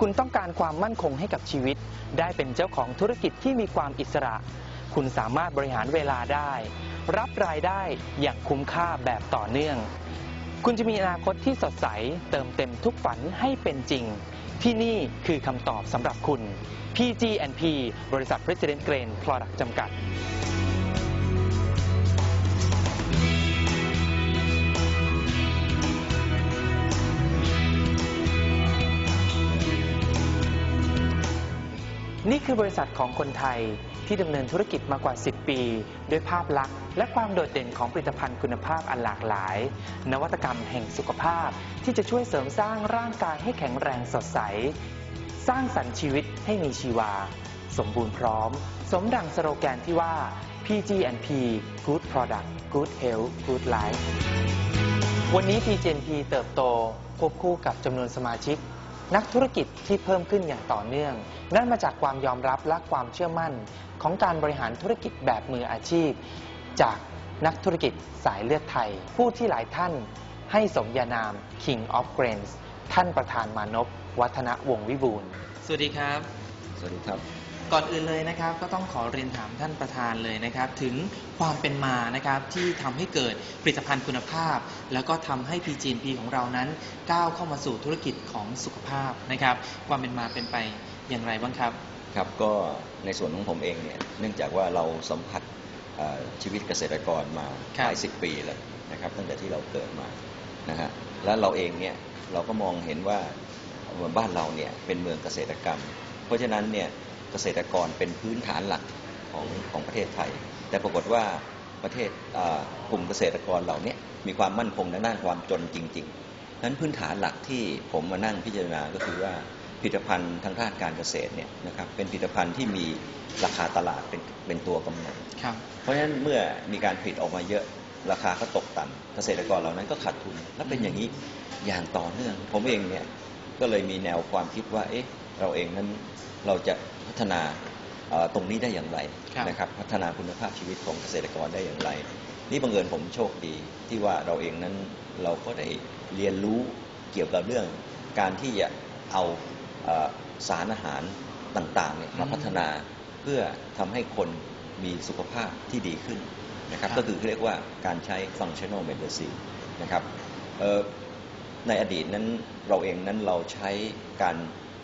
คุณต้องการความมั่นคงให้กับชีวิต ได้เป็นเจ้าของธุรกิจที่มีความอิสระ คุณสามารถบริหารเวลาได้ รับรายได้อย่างคุ้มค่าแบบต่อเนื่อง คุณจะมีอนาคตที่สดใส เติมเต็มทุกฝันให้เป็นจริง ที่นี่คือคำตอบสำหรับคุณ PG&P บริษัท President Grain Product จำกัด นี่คือบริษัทของคนไทยที่ดำเนินธุรกิจมากว่า 10 ปี ด้วยภาพลักษณ์และความโดดเด่นของผลิตภัณฑ์คุณภาพอันหลากหลาย นวัตกรรมแห่งสุขภาพ ที่จะช่วยเสริมสร้างร่างกายให้แข็งแรงสดใส สร้างสรรค์ชีวิตให้มีชีวา สมบูรณ์พร้อม สมดังสโลแกนที่ว่า PG&P Good Product Good Health Good Life วันนี้ PG&P เติบโตควบคู่กับจำนวนสมาชิก นักธุรกิจที่เพิ่มขึ้นอย่างต่อเนื่อง นั่นมาจากความยอมรับและความเชื่อมั่นของการบริหารธุรกิจแบบมืออาชีพ จากนักธุรกิจสายเลือดไทย ผู้ที่หลายท่านให้สมญานาม King of Grains ท่านประธานมานพวัฒนวงศ์วิบูลย์สวัสดีครับ สวัสดีครับ ก่อนอื่นเลยนะครับก็ต้องขอเรียนถามท่านประธานเลยนะครับ ถึงความเป็นมานะครับที่ทำให้เกิดผลิตภัณฑ์คุณภาพ แล้วก็ทำให้ PGNP ของเรานั้นก้าวเข้ามาสู่ธุรกิจของสุขภาพนะครับ ความเป็นมาเป็นไปอย่างไรบ้างครับ ครับก็ในส่วนของผมเองเนี่ยเนื่องจากว่าเราสัมผัสเอ่อชีวิตเกษตรกรมาครับหลายสิบปีแล้วนะครับตั้งแต่ที่เราเกิดมานะฮะแล้วเราเองเนี่ยเราก็มองเห็นว่าเมืองบ้านเราเนี่ยเป็นเมืองเกษตรกรรม เพราะฉะนั้นเนี่ย เกษตรกรเป็นพื้นฐานหลักของของประเทศไทย แต่ปรากฏว่าประเทศเอ่อกลุ่มเกษตรกรเหล่าเนี้มีความมั่นคงในด้านความจนจริงๆนั้นพื้นฐานหลักที่ผมมานั่งพิจารณาก็คือว่าผลิตภัณฑ์ทางด้านการเกษตรเนี่ยนะครับเป็นผลิตภัณฑ์ที่มีราคาตลาดเป็นเป็นตัวกำหนดครับเพราะฉะนั้นเมื่อมีการผลิตออกมาเยอะราคาก็ตกต่ำเกษตรกรเหล่านั้นก็ขาดทุน และเป็นอย่างนี้อย่างต่อเนื่อง ผมเองเนี่ยก็เลยมีแนวความคิดว่าเอ๊ะ เราเองนั้นเราจะพัฒนาเอ่อตรงนี้ได้อย่างไรครับนะครับพัฒนาคุณภาพชีวิตของเกษตรกรได้อย่างไร นี่บังเอิญผมโชคดีที่ว่าเราเองนั้นเราก็ได้เรียนรู้เกี่ยวกับเรื่องการที่จะเอาเอ่อสารอาหารต่างๆเนี่ยมาพัฒนาเพื่อทำให้คนมีสุขภาพที่ดีขึ้นนะครับครับก็คือเรียกว่าการใช้ functional medicine นะครับเอ่อในอดีตนั้นเราเองนั้นเราใช้การ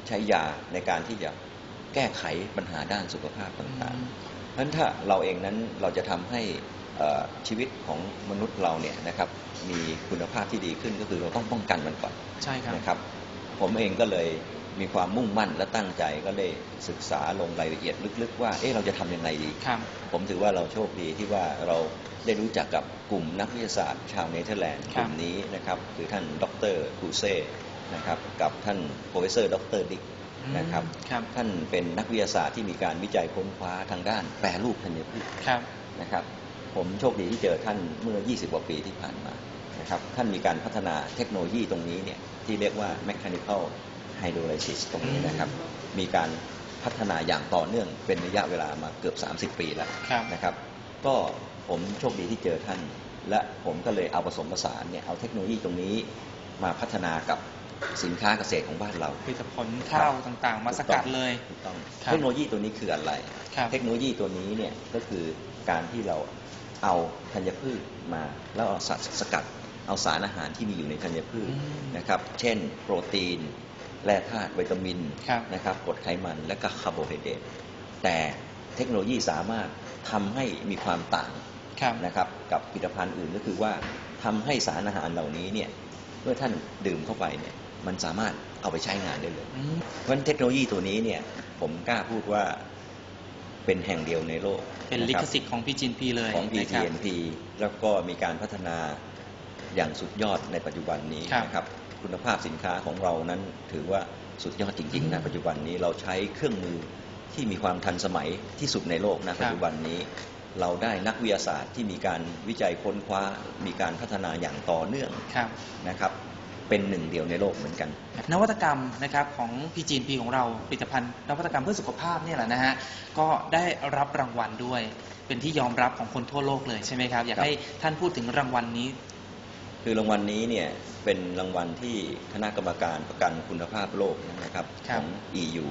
ใช้ยาในการที่จะแก้ไขปัญหาด้านสุขภาพต่างๆเพราะฉะนั้นถ้าเราเองนั้นเราจะทำให้เอ่อชีวิตของมนุษย์เราเนี่ยนะครับมีคุณภาพที่ดีขึ้นก็คือเราต้องป้องกันมันก่อนใช่ครับนะครับ ผมเองก็เลยมีความมุ่งมั่นและตั้งใจก็ได้ศึกษาลงรายละเอียดลึกๆ ว่าเอ๊ะเราจะทำยังไงดีครับผมถือว่าเราโชคดีที่ว่าเราได้รู้จักกับกลุ่มนักวิทยาศาสตร์ชาวเนเธอร์แลนด์คกรับลุ่มนี้นะครับคือท่านดรคูเซ่ นะครับกับท่านโปรเฟสเซอร์ดรดิกนะครับครับท่านเป็นนักวิทยาศาสตร์ที่มีการวิจัยค้นคว้าทางด้านแปรรูปธัญพืชครับนะครับผมโชคดีที่เจอท่านเมื่อ 20 กว่าปีที่ผ่านมานะครับท่านมีการพัฒนาเทคโนโลยีตรงนี้เนี่ยที่เรียกว่า mechanical hydrolysis ตรงนี้นะครับ มีการพัฒนาอย่างต่อเนื่องเป็นระยะเวลามาเกือบ 30 ปีแล้วครับนะครับก็ผมโชคดีที่เจอท่าน และผมก็เลยเอาผสมผสานเนี่ยเอาเทคโนโลยีตรงนี้มาพัฒนากับ สินค้าเกษตรของบ้านเราผลิตผลข้าวต่างๆ มาสกัดเลยถูกต้องครับเทคโนโลยีตัวนี้คืออะไรครับเทคโนโลยีตัวนี้เนี่ยก็คือการที่เราเอาธัญพืชมาแล้วเอาสารสกัดเอาสารอาหารที่มีอยู่ในธัญพืชอืมนะครับ เช่น โปรตีน แร่ธาตุวิตามินครับนะครับกรดไขมันและก็คาร์โบไฮเดรตแต่เทคโนโลยีสามารถทำให้มีความต่างครับนะครับกับผลิตภัณฑ์อื่นก็คือว่าทำให้สารอาหารเหล่านี้เนี่ยเมื่อท่านดื่มเข้าไปเนี่ย มันสามารถเอาไปใช้งานได้เลยอืมเพราะฉะนั้นเทคโนโลยีตัวนี้เนี่ย ผมกล้าพูดว่าเป็นแห่งเดียวในโลกเป็นลิขสิทธิ์ของ PGNP เลยของนะครับ PTNP แล้วก็มีการพัฒนาอย่างสุดยอดในปัจจุบันนี้ครับนะครับ คุณภาพสินค้าของเรานั้นถือว่าสุดยอดจริงๆนะอืมปัจจุบันนี้เราใช้เครื่องมือที่มีความทันสมัยที่สุดในโลกนะปัจจุบันนี้ เราได้นักวิทยาศาสตร์ที่มีการวิจัยค้นคว้ามีการพัฒนาอย่างต่อเนื่องครับนะครับ เป็นหนึ่งเดียวในโลกเหมือนกัน นวัตกรรมนะครับของ PGNP ของเราผลิตภัณฑ์ นวัตกรรมเพื่อสุขภาพเนี่ยแหละนะฮะก็ได้รับรางวัลด้วย เป็นที่ยอมรับของคนทั่วโลกเลยใช่ไหมครับอยากครับให้ท่านพูดถึงรางวัลนี้ คือรางวัลนี้เนี่ยเป็นรางวัลที่คณะกรรมการประกันคุณภาพโลกนะครับครัขบอง EU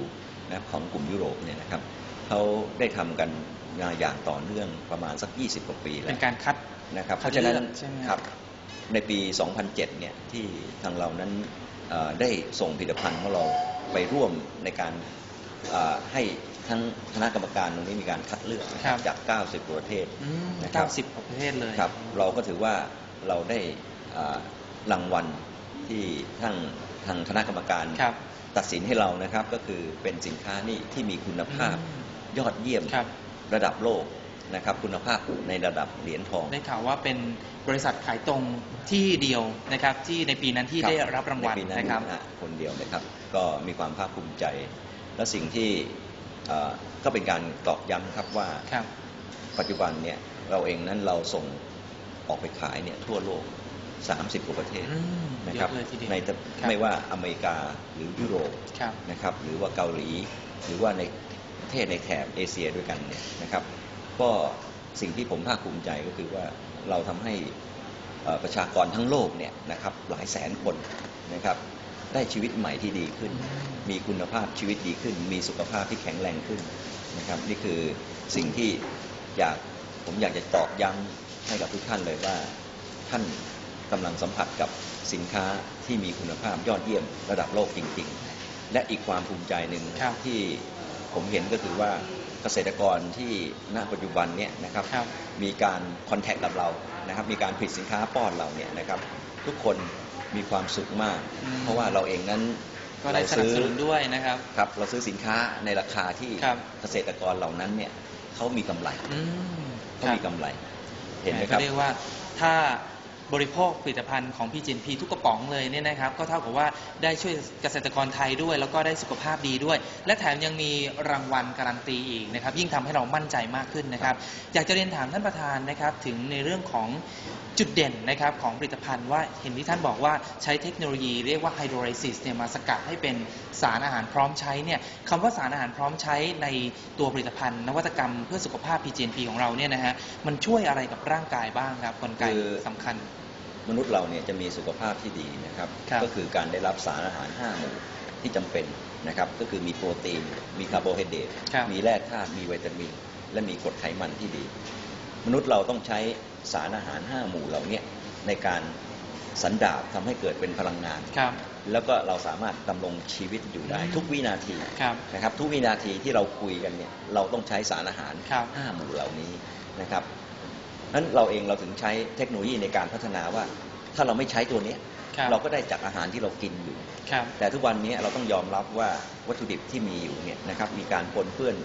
นะของกลุ่มยุโรปเนี่ยนะครับเขาได้ทำกันมาอย่างต่อเนื่องประมาณสัก 20กว่าปีแล้เป็วนการคัดนะครับคัเพดราะฉะนั้นเลือกใช่ไหมครับ ในปี 2007 เนี่ยที่ทางเรานั้นเอ่อได้ส่งผลิตภัณฑ์ของเราไปร่วมในการเอ่อให้ทั้งคณะกรรมการตรงนี้มีการคัดเลือกนะครับจาก 90 ประเทศอืมนะครับ90กว่าประเทศเลยครับ เราก็ถือว่าเราได้อ่ารางวัลที่ทางทางคณะกรรมการครับตัดสินให้เรานะครับ ก็คือเป็นสินค้านี่ที่มีคุณภาพอืมยอดเยี่ยมครับระดับโลก นะครับคุณภาพในระดับเหรียญทอง ได้ข่าวว่าเป็นบริษัทขายตรงที่เดียวนะครับที่ในปีนั้นที่ได้รับรางวัลในปีนั้นนะครับอ่คนเดียวนะครับ ก็มีความภาคภูมิใจ และสิ่งที่เอ่อก็เป็นการตอกย้ำครับว่าครับ ปัจจุบันเนี่ยเราเองนั้นเราส่งออกไปขายเนี่ยทั่วโลก 30กว่าประเทศอืมนะครับเยอะเลยทีเดียวในครับ ไม่ว่าอเมริกาหรือยุโรป ครับ นะครับหรือว่าเกาหลีหรือว่าในประเทศในแถบเอเชียด้วยกันเนี่ยนะครับ ก็สิ่งที่ผมภาคภูมิใจก็คือว่าเราทำให้เอ่อประชากรทั้งโลกเนี่ยนะครับหลายแสนคนนะครับได้ชีวิตใหม่ที่ดีขึ้นอืมมีคุณภาพชีวิตดีขึ้น มีสุขภาพที่แข็งแรงขึ้นนะครับนี่คือสิ่งที่อยากผมอยากจะตอกย้ำให้กับทุกท่านเลยว่าท่านกำลังสัมผัสกับสินค้าที่มีคุณภาพยอดเยี่ยมระดับโลกจริง ๆ และอีกความภูมิใจหนึ่งครับที่ผมเห็นก็คือว่า เกษตรกรที่ณปัจจุบันเนี่ยนะครับครับ มีการคอนแทคกับเรานะครับ มีการผลิตสินค้าป้อนเราเนี่ยนะครับ ทุกคนมีความสุขมาก อืม เพราะว่าเราเองนั้นก็ได้สนับสนุนด้วยนะครับ ครับเราซื้อสินค้าในราคาที่ครับ เกษตรกรเหล่านั้นเนี่ยเขามีกำไรอืมเขามีครับกำไรเห็นไหมครับก็เรียกว่าถ้า บริโภคผลิตภัณฑ์ของพี่จินพีทุกกระป๋องเลยเนี่ยนะครับก็เท่ากับว่าได้ช่วยเกษตรกรไทยด้วย แล้วก็ได้สุขภาพดีด้วย และแถมยังมีรางวัลการันตีอีกนะครับยิ่งทำให้เรามั่นใจมากขึ้นนะครับ อยากจะเรียนถามท่านประธานนะครับถึงในเรื่องของจุดเด่นนะครับของผลิตภัณฑ์ว่าเห็นที่ท่านบอกว่าใช้เทคโนโลยีเรียกว่าไฮโดรไลซิสเนี่ยมาสกัดให้เป็นสารอาหารพร้อมใช้เนี่ยคำว่าสารอาหารพร้อมใช้ในตัวผลิตภัณฑ์ นวัตกรรมเพื่อสุขภาพ PGNP ของเราเนี่ยนะฮะมันช่วยอะไรกับร่างกายบ้างครับกลไกคือสำคัญ มนุษย์เราเนี่ยจะมีสุขภาพที่ดีนะครับครับก็คือการได้รับสารอาหาร 5 หมู่ที่จำเป็นนะครับ ก็คือมีโปรตีน มีคาร์โบไฮเดรตครับมีแร่ธาตุมีวิตามิน และมีกรดไขมันที่ดี มนุษย์เราต้องใช้สารอาหาร 5 หมู่เหล่าเนี้ในการสันดาบทำให้เกิดเป็นพลังงานครับแล้วก็เราสามารถดำรงชีวิตอยู่ได้อืมทุกวินาทีครับนะครับ ทุกวินาทีที่เราคุยกันเนี่ยเราต้องใช้สารอาหารครับห้าหมู่เหล่านี้นะครับ นั้นเราเองเราถึงใช้เทคโนโลยีในการพัฒนาว่า ถ้าเราไม่ใช้ตัวเนี้ยครับเราก็ได้จากอาหารที่เรากินอยู่ครับแต่ทุกวันนี้เราต้องยอมรับว่าวัตถุดิบที่มีอยู่เนี่ยนะครับมีการปนเปื้อน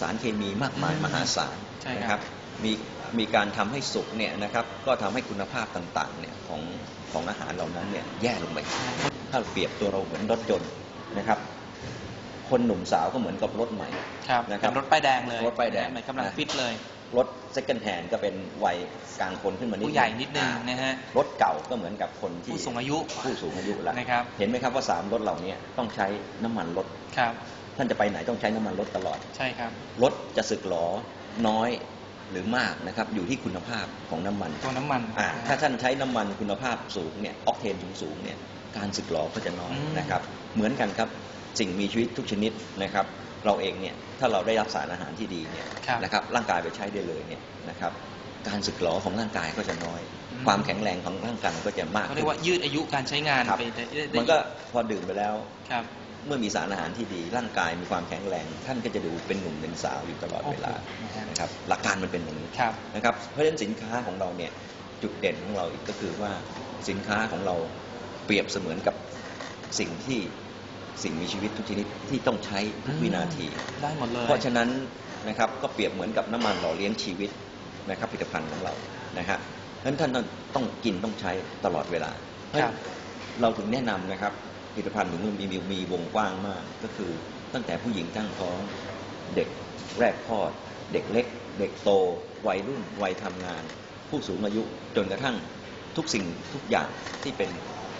สารเคมีมากมายอืมมหาศาลใช่ครับนะครับมีมีการทำให้สุกเนี่ยนะครับก็ทำให้คุณภาพต่างๆเนี่ยของของอาหารเหล่านั้นเนี่ยแย่ลงไปถ้าเปรียบตัวเราเหมือนรถยนต์นะครับ คนหนุ่มสาวก็เหมือนกับรถใหม่ครับนะครับเป็นรถป้ายแดงเลยรถป้ายแดงเหมือนกำลังฟิตเลย รถ second hand ก็เป็นวัยกลางคนขึ้นมานิดผู้ใหญ่นิดนึงอ่านะฮะรถเก่าก็เหมือนกับคนที่ผู้สูงอายุผู้สูงอายุแล้วนะครับ เห็นไหมครับว่าสามรถเหล่านี้ต้องใช้น้ำมันรถครับ ท่านจะไปไหนต้องใช้น้ำมันรถตลอด ใช่ครับ รถจะสึกหรอน้อยหรือมากนะครับอยู่ที่คุณภาพของน้ำมันตัวน้ำมันอ่าถ้าท่านใช้น้ำมันคุณภาพสูงเนี่ยออกเทนสูงสูงๆเนี่ยการสึกหรอก็จะน้อยอืม นะครับ เหมือนกันครับ สิ่งมีชีวิตทุกชนิดนะครับ เราเองเนี่ยถ้าเราได้รับสารอาหารที่ดีเนี่ยครับนะครับร่างกายไปใช้ได้เลยเนี่ยนะครับการสึกหรอของร่างกายก็จะน้อย อืม ความแข็งแรงของร่างกายก็จะมากเขาเรียกว่ายืดอายุการใช้งานครับไปได้ได้มันก็พอดื่มไปแล้ว ครับ เมื่อมีสารอาหารที่ดี ร่างกายมีความแข็งแรง ท่านก็จะดูเป็นหนุ่มเป็นสาวอยู่ตลอดเวลาโอ้โห นะฮะนะครับหลักการมันเป็นอย่างนี้ ครับ นะครับเพราะฉะนั้นสินค้าของเราเนี่ยจุดเด่นของเราอีกก็คือว่าสินค้าของเราเปรียบเสมือนกับสิ่งที่ สิ่งมีชีวิตทุกชนิดที่ต้องใช้ทุกวินาที ได้หมดเลย เพราะฉะนั้นนะครับก็เปรียบเหมือนกับน้ำมันหล่อเลี้ยงชีวิตนะครับผลิตภัณฑ์ของเรานะฮะเพราะฉะนั้นท่านต้องต้องกินต้องใช้ตลอดเวลาเพราะฉะนั้นเราถึงแนะนำนะครับผลิตภัณฑ์ถึงมีมีมีวงกว้างมาก ก็คือตั้งแต่ผู้หญิงตั้งท้องเด็กแรกคลอด เด็กเล็ก เด็กโต วัยรุ่นวัยทำงาน ผู้สูงอายุจนกระทั่งทุกสิ่งทุกอย่างที่เป็นเอ่อ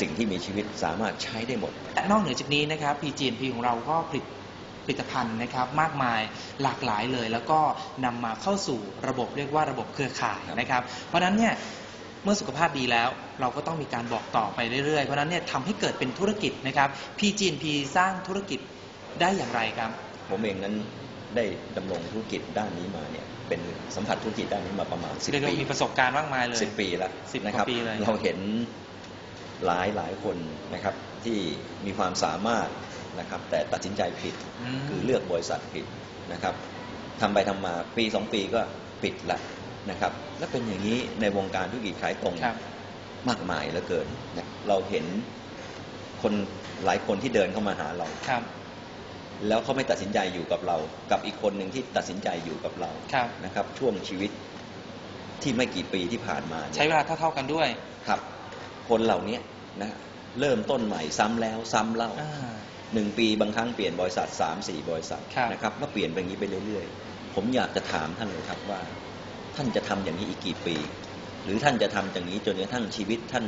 สิ่งที่มีชีวิตสามารถใช้ได้หมดและนอกเหนือจากนี้นะครับ PGNP ของเราก็ผลิตผลิตภัณฑ์นะครับมากมายหลากหลายเลย แล้วก็นำมาเข้าสู่ระบบเรียกว่าระบบเครือข่ายนะครับ เพราะฉะนั้นเนี่ยเมื่อสุขภาพดีแล้วเราก็ต้องมีการบอกต่อไปเรื่อยๆ เพราะฉะนั้นเนี่ยทำให้เกิดเป็นธุรกิจนะครับ PGNP สร้างธุรกิจได้อย่างไรครับ ผมเองนั้นได้ดำรงธุรกิจด้านนี้มาเนี่ยเป็นสัมผัสธุรกิจด้านนี้มาประมาณเรียก10ว่าปีมีประสบการณ์มากมายเลยสิบปีแล้วสิบกว่านะครับปีเลยเราเห็น หลายหลายคนนะครับที่มีความสามารถนะครับแต่ตัดสินใจผิดมคือเลือกบริษัทผิดนะครับทำไปทำมาปีสองปีก็ปิดละนะครับและเป็นอย่างนี้ในวงการธุรกิจขายตรงครับมากมายเหลือเกินนะเราเห็นคนหลายคนที่เดินเข้ามาหาเราครับ แล้วเขาไม่ตัดสินใจอยู่กับเรา กับอีกคนหนึ่งที่ตัดสินใจอยู่กับเราครับนะครับ ช่วงชีวิตที่ไม่กี่ปีที่ผ่านมาเนี่ยใช้เวลาเท่าๆกันด้วยครับ คนเหล่านี้ นะเริ่มต้นใหม่ซ้ำแล้วซ้ำเล่าอ่าหนึ่งปีบางครั้งเปลี่ยนบริษัทสามสี่บริษัทครับนะครับก็เปลี่ยนไปอย่างนี้ไปเรื่อยๆ ผมอยากจะถามท่านเลยครับว่า ท่านจะทำอย่างนี้อีกกี่ปี หรือท่านจะทำอย่างนี้จนกระทั่งชีวิตท่าน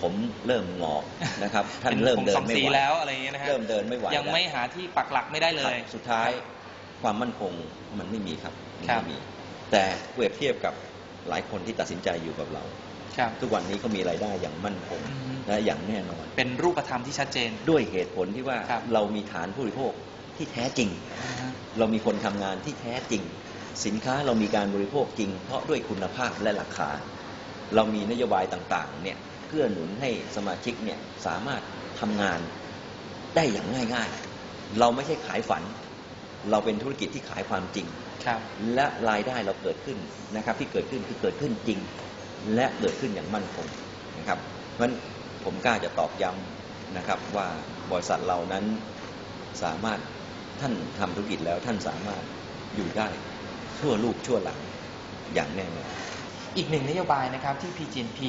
ผมเริ่มงอกนะครับท่านป็เริ่มเดิผนสองไม่สีไหวแล้วอะไรอย่างเงี้ยนะฮะเริ่มเดินไม่ไหวยังแล้วไม่หาที่ปักหลักไม่ได้เลครัยบสุดท้ายความมั่นคงมันไม่มีครับมันครับไม่มีแต่เปรียบเทียบกับหลายคนที่ตัดสินใจอยู่กับเราครับ ทุกวันนี้ก็มีรายได้อย่างมั่นคงอืมและอย่างแน่นอน เป็นรูปธรรมที่ชัดเจน ด้วยเหตุผลที่ว่าครับเรามีฐานผู้บริโภคที่แท้จริงอ่าฮะเรามีคนทำงานที่แท้จริง สินค้าเรามีการบริโภคจริง เพราะด้วยคุณภาพและราคา เรามีนโยบายต่างๆเนี่ยเพื่อหนุนให้สมาชิกเนี่ยสามารถทำงานได้อย่างง่ายๆ เราไม่ใช่ขายฝัน เราเป็นธุรกิจที่ขายความจริงครับและรายได้เราเกิดขึ้นนะครับที่เกิดขึ้นคือเกิดขึ้นจริง และเกิดขึ้นอย่างมั่นคงนะครับเพราะฉะนั้นผมกล้าจะตอกย้ำนะครับว่าบริษัทเรานั้นสามารถท่านทำธุรกิจแล้วท่านสามารถอยู่ได้ชั่วลูกชั่วหลังอย่างแน่นอนอีกหนึ่งนโยบายนะครับที่ PGNP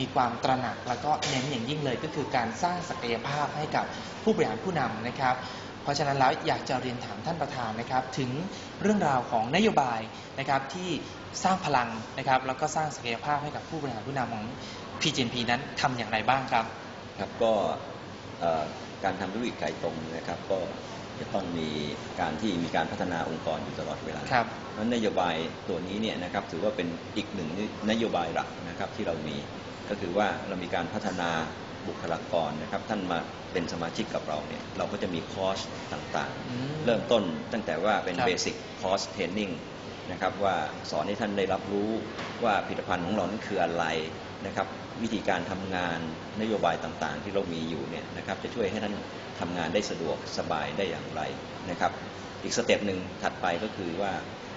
มีความตระหนัก แล้วก็เน้นอย่างยิ่งเลยก็คือการสร้างศักยภาพให้กับผู้บริหารผู้นำนะครับ เพราะฉะนั้นแล้วอยากจะเรียนถามท่านประธานนะครับ ถึงเรื่องราวของนโยบายนะครับที่สร้างพลังนะครับ แล้วก็สร้างศักยภาพให้กับผู้บริหารผู้นำของ PGNP นั้นทำอย่างไรบ้างครับครับก็เอ่อการทำธุรกิจขายตรงนะครับ ก็จะต้องมีการที่มีการพัฒนาองค์กรอยู่ตลอดเวลาครับเพราะฉะนั้นนโยบายตัวนี้เนี่ยนะครับถือว่าเป็นอีกหนึ่งนโยบายหลักนะครับที่เรามี ก็คือว่าเรามีการพัฒนา บุคลากรนะครับ ท่านมาเป็นสมาชิกกับเราเนี่ยเราก็จะมีคอร์สต่างอืม ๆ เริ่มต้นตั้งแต่ว่าเป็นครับ เบสิกคอร์สเทรนนิ่งนะครับว่าสอนให้ท่านได้รับรู้ว่าผลิตภัณฑ์ของเรานั้นคืออะไรนะครับ วิธีการทำงานนโยบายต่างๆ ที่เรามีอยู่เนี่ยนะครับจะช่วยให้ท่านทำงานได้สะดวกสบายได้อย่างไรนะครับ อีกสเต็ปหนึ่งถัดไปก็คือว่า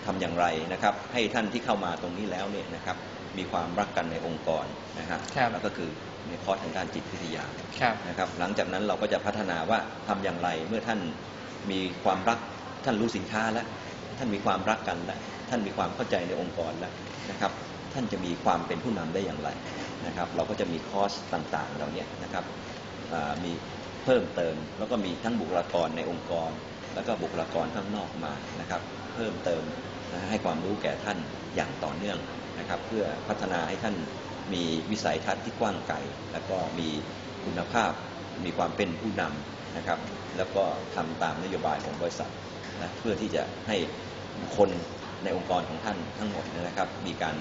ทำอย่างไรนะครับ ให้ท่านที่เข้ามาตรงนี้แล้วเนี่ยนะครับมีความรักกันในองค์กรนะฮะครับแล้วก็คือในคอร์สทางด้านจิตวิทยาครับนะครับ หลังจากนั้นเราก็จะพัฒนาว่าทำอย่างไรเมื่อท่านมีความรักท่านรู้สินค้าแล้ว ท่านมีความรักกันแล้วท่านมีความเข้าใจในองค์กรแล้วนะครับ ท่านจะมีความเป็นผู้นำได้อย่างไรนะครับ เราก็จะมีคอร์สต่างๆเหล่านี้นะครับอ่ามีเพิ่มเติมแล้วก็มีทั้งบุคลากรในองค์กร แล้วก็บุคลากรข้างนอกมานะครับ เพิ่มเติมนะให้ความรู้แก่ท่านอย่างต่อเนื่องนะครับ เพื่อพัฒนาให้ท่านมีวิสัยทัศน์ที่กว้างไกลแล้วก็มีคุณภาพมีความเป็นผู้นำนะครับ แล้วก็ทำตามนโยบายของบริษัทนะเพื่อที่จะให้คนในองค์กรของท่านทั้งหมดนยนะครับ มีการ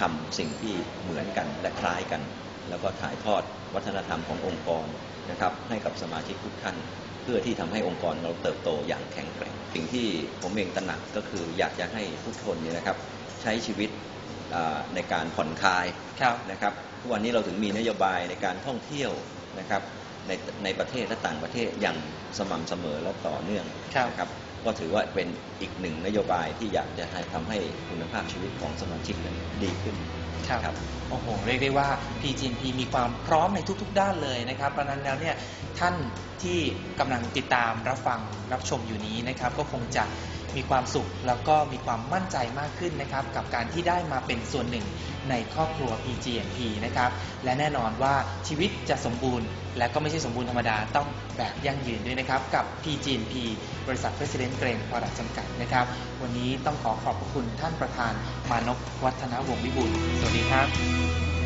ทำสิ่งที่เหมือนกันและคล้ายกัน แล้วก็ถ่ายทอดวัฒนธรรมขององค์กรนะครับ ให้กับสมาชิกทุกท่าน เพื่อที่ทำให้องค์กรเราเติบโตอย่างแข็งแกร่ง สิ่งที่ผมเองตระหนักก็คืออยากจะให้ทุกคนเนี่ยนะครับใช้ชีวิตอ่าในการผ่อนคลายครับนะครับทุกวันนี้เราถึงมีนโยบายในการท่องเที่ยวนะครับในในประเทศและต่างประเทศอย่างสม่ำเสมอและต่อเนื่องครับนะครับก็ถือว่าเป็นอีกหนึ่งนโยบายที่อยากจะให้ทำให้คุณภาพชีวิตของสมาชิกนั้นดีขึ้น ครับครับ โอ้โห เรียกได้ว่า PGNP มีความพร้อมในทุกๆ ด้านเลยนะครับ เพราะนั้นแล้วเนี่ยท่านที่กำลังติดตามรับฟังรับชมอยู่นี้นะครับ ก็คงจะมีความสุขแล้วก็มีความมั่นใจมากขึ้นนะครับ กับการที่ได้มาเป็นส่วนหนึ่งในครอบครัว PGNP นะครับ และแน่นอนว่าชีวิตจะสมบูรณ์ และก็ไม่ใช่สมบูรณ์ธรรมดาต้องแบบยั่งยืนด้วยนะครับ กับ PGNP บริษัท President Grain Product จำกัดนะครับ วันนี้ต้องขอขอบพระคุณท่านประธานมานพวัฒนวงศ์วิบูลสวัสดีครับ